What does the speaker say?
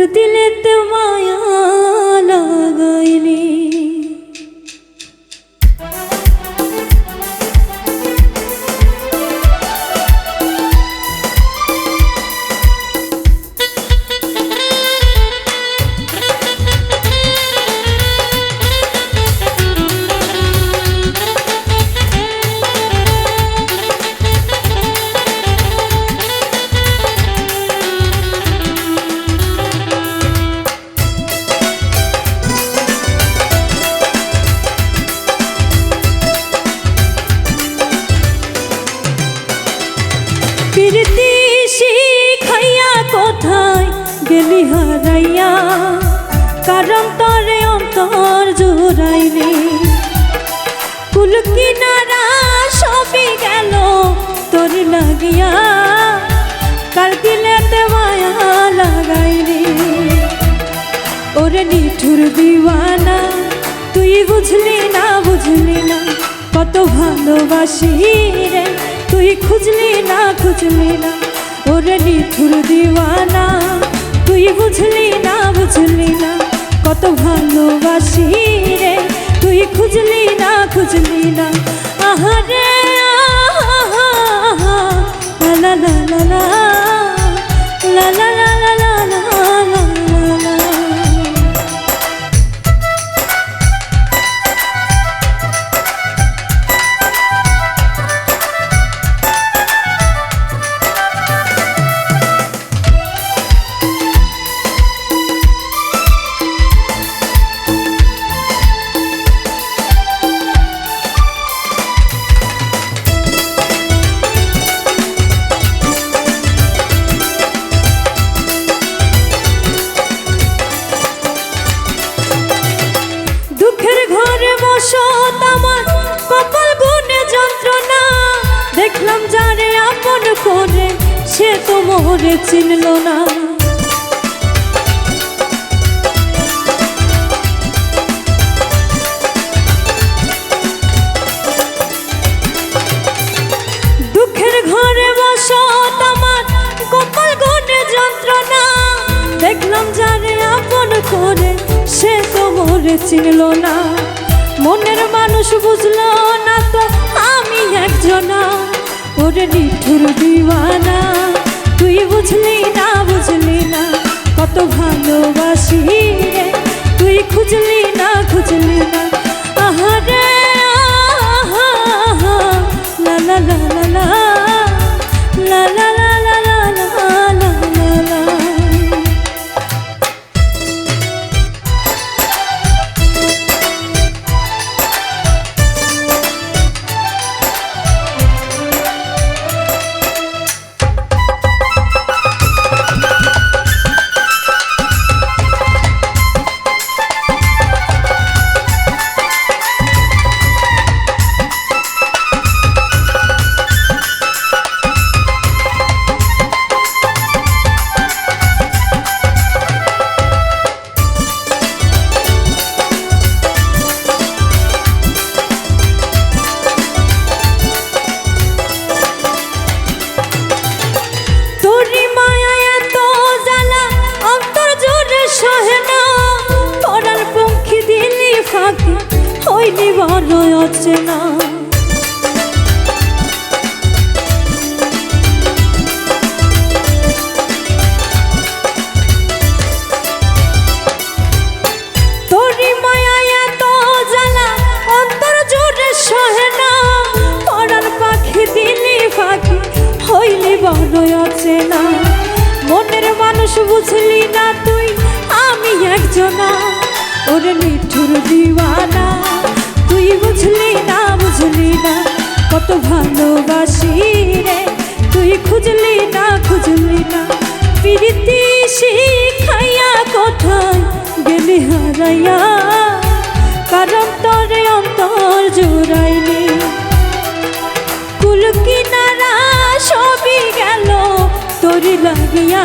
दिल तमाया तो গেলি হারাইয়া, কারণ তরে অন্তর জোড়াইলি। কুল কিনারা সবই গেল তোর লাগিয়া, কার দিলেতে মায়া লাগাইলি? ওরে নিঠুর দিওয়ানা, তুই বুঝলি না বুঝলি না, কত ভালোবাসি রে, তুই খুঁজলি না খুঁজলি না। ওরে নিঠুর দিওয়ানা তুই বুঝলি না বুঝলি না কত ভালোবাসি রে। তুই খুঁজলি না খুঁজলি না আহারে আমার কপাল গুনে যন্ত্রণা। দেখলাম আপন করে, সে তো মোহরে চিনল না। দুঃখের ঘরে কপাল দেখলাম সে তো মোরে চিনল না। বুঝলো না তো, আমি একজনা। ওরে নিঠুর দিওয়ানা, তুই বুঝলি না বুঝলি না, কত ভালোবাসি রে। তুই খুঁজলি না খুঁজলি না, আহারে। পাখি দিলি ফাঁকি হইলি বড় অচেনা মনের মানুষ বুঝলি না তুই, আমি একজনা। ওরে নিঠুর দিওয়ানা। তুই বুঝলি না বুঝলি না, কত ভালোবাসি রে। তুই খুঁজলি না খুঁজলি না, প্রীতি শিখাইয়া কোথায় গেলি হারাইয়া? কারণ তরে অন্তর জোড়াইনি। কুল কিনারা সবই গেল তোর লাগিয়া।